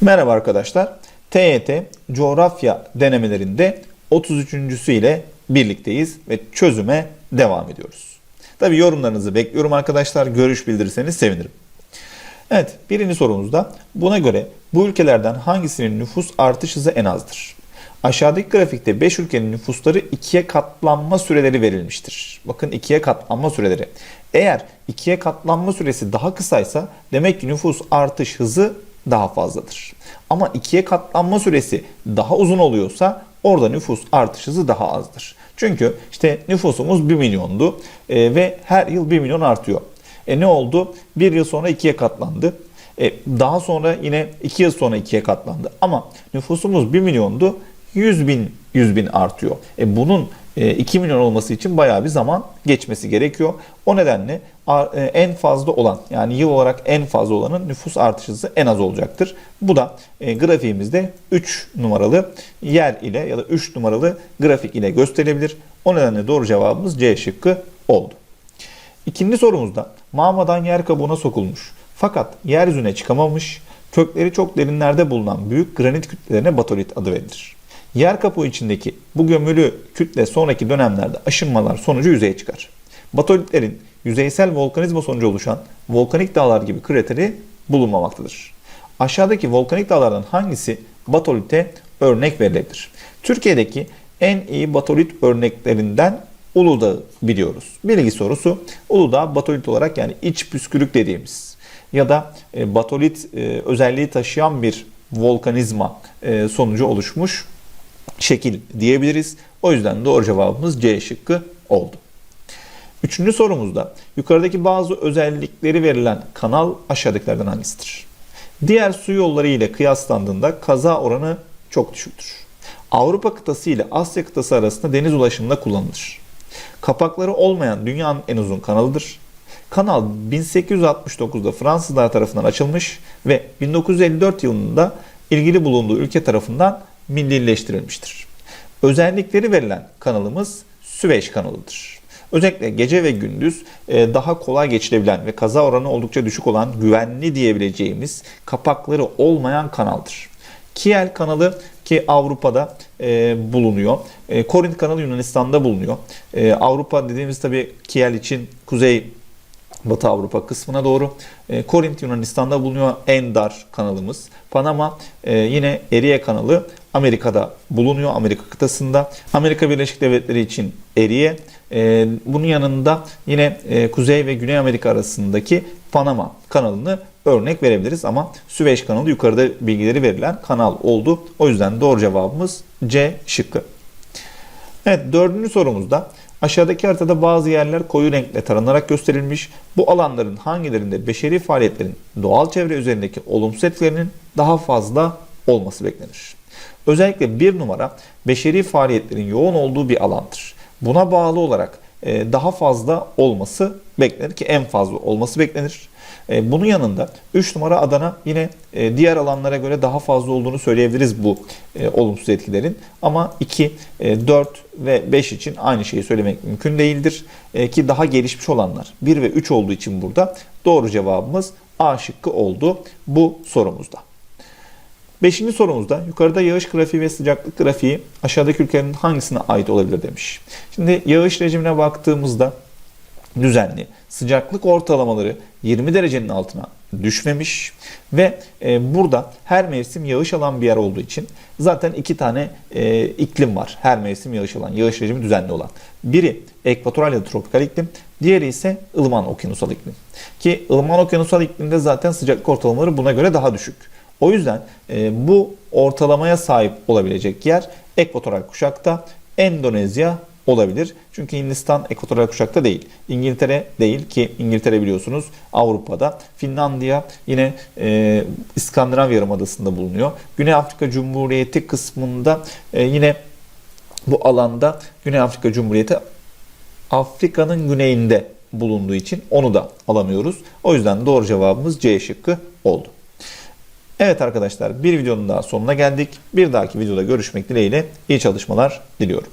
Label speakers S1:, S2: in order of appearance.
S1: Merhaba arkadaşlar. TYT coğrafya denemelerinde 33. ile birlikteyiz ve çözüme devam ediyoruz. Tabi yorumlarınızı bekliyorum arkadaşlar. Görüş bildirirseniz sevinirim. Evet birinci sorumuzda buna göre bu ülkelerden hangisinin nüfus artış hızı en azdır? Aşağıdaki grafikte 5 ülkenin nüfusları ikiye katlanma süreleri verilmiştir. Bakın ikiye katlanma süreleri. Eğer ikiye katlanma süresi daha kısaysa demek ki nüfus artış hızı daha fazladır. Ama ikiye katlanma süresi daha uzun oluyorsa orada nüfus artış hızı daha azdır. Çünkü işte nüfusumuz 1 milyondu e, ve her yıl 1 milyon artıyor. E ne oldu? Bir yıl sonra ikiye katlandı. E, daha sonra yine 2 yıl sonra ikiye katlandı. Ama nüfusumuz 1 milyondu. 100 bin 100 bin artıyor. E bunun 2 milyon olması için bayağı bir zaman geçmesi gerekiyor. O nedenle e, en fazla olan yani yıl olarak en fazla olanın nüfus artış hızı en az olacaktır. Bu da e, grafiğimizde 3 numaralı yer ile ya da 3 numaralı grafik ile gösterilebilir. O nedenle doğru cevabımız C şıkkı oldu. İkinci sorumuzda mağmadan yer kabuğuna sokulmuş fakat yeryüzüne çıkamamış, kökleri çok derinlerde bulunan büyük granit kütlelerine batolit adı verilir. Yer kabuğu içindeki bu gömülü kütle sonraki dönemlerde aşınmalar sonucu yüzeye çıkar. Batolitlerin yüzeysel volkanizma sonucu oluşan volkanik dağlar gibi krateri bulunmamaktadır. Aşağıdaki volkanik dağlardan hangisi batolite örnek verilebilir? Türkiye'deki en iyi batolit örneklerinden Uludağ'ı biliyoruz. Bilgi sorusu Uludağ batolit olarak yani iç püskürük dediğimiz ya da e, batolit e, özelliği taşıyan bir volkanizma e, sonucu oluşmuş şekil diyebiliriz. O yüzden doğru cevabımız C şıkkı oldu. Üçüncü sorumuzda yukarıdaki bazı özellikleri verilen kanal aşağıdakilerden hangisidir? Diğer su yolları ile kıyaslandığında kaza oranı çok düşüktür. Avrupa kıtası ile Asya kıtası arasında deniz ulaşımında kullanılır. Kapakları olmayan dünyanın en uzun kanalıdır. Kanal 1869'da Fransızlar tarafından açılmış ve 1954 yılında ilgili bulunduğu ülke tarafından millileştirilmiştir. Özellikleri verilen kanalımız Süveyş kanalıdır. Özellikle gece ve gündüz e, daha kolay geçilebilen ve kaza oranı oldukça düşük olan güvenli diyebileceğimiz kapakları olmayan kanaldır. Kiel kanalı ki Avrupa'da e, bulunuyor. E, Korint kanalı Yunanistan'da bulunuyor. E, Avrupa dediğimiz tabii Kiel için kuzey Batı Avrupa kısmına doğru. E, Korint Yunanistan'da bulunuyor en dar kanalımız. Panama e, yine Erie kanalı Amerika'da bulunuyor. Amerika kıtasında. Amerika Birleşik Devletleri için Erie. E, bunun yanında yine e, Kuzey ve Güney Amerika arasındaki Panama kanalını örnek verebiliriz. Ama Süveyş kanalı yukarıda bilgileri verilen kanal oldu. O yüzden doğru cevabımız C şıkkı. Evet dördüncü sorumuzda aşağıdaki haritada bazı yerler koyu renkle taranarak gösterilmiş. Bu alanların hangilerinde beşeri faaliyetlerin doğal çevre üzerindeki olumsuz etkilerinin daha fazla olması beklenir. Özellikle bir numara beşeri faaliyetlerin yoğun olduğu bir alandır. Buna bağlı olarak e, daha fazla olması beklenir ki en fazla olması beklenir. E, Bunun yanında 3 numara Adana yine e, diğer alanlara göre daha fazla olduğunu söyleyebiliriz bu e, olumsuz etkilerin. Ama 2, 4 ve 5 için aynı şeyi söylemek mümkün değildir. E, Ki daha gelişmiş olanlar 1 ve 3 olduğu için burada doğru cevabımız A şıkkı oldu bu sorumuzda. Beşinci sorumuzda yukarıda yağış grafiği ve sıcaklık grafiği aşağıdaki ülkelerin hangisine ait olabilir demiş. Şimdi yağış rejimine baktığımızda düzenli. Sıcaklık ortalamaları 20 derecenin altına düşmemiş ve e, burada her mevsim yağış alan bir yer olduğu için zaten iki tane e, iklim var. Her mevsim yağış alan, yağış rejimi düzenli olan. Biri ekvatoral ya da tropikal iklim, diğeri ise ılıman okyanusal iklim. Ki ılıman okyanusal iklimde zaten sıcaklık ortalamaları buna göre daha düşük. O yüzden e, bu ortalamaya sahip olabilecek yer ekvatoral kuşakta Endonezya olabilir. Çünkü Hindistan ekvatoral kuşakta değil. İngiltere değil ki İngiltere biliyorsunuz Avrupa'da. Finlandiya yine e, İskandinav Yarımadası'nda bulunuyor. Güney Afrika Cumhuriyeti kısmında e, yine bu alanda Güney Afrika Cumhuriyeti Afrika'nın güneyinde bulunduğu için onu da alamıyoruz. O yüzden doğru cevabımız C şıkkı oldu. Evet arkadaşlar bir videonun daha sonuna geldik. Bir dahaki videoda görüşmek dileğiyle iyi çalışmalar diliyorum.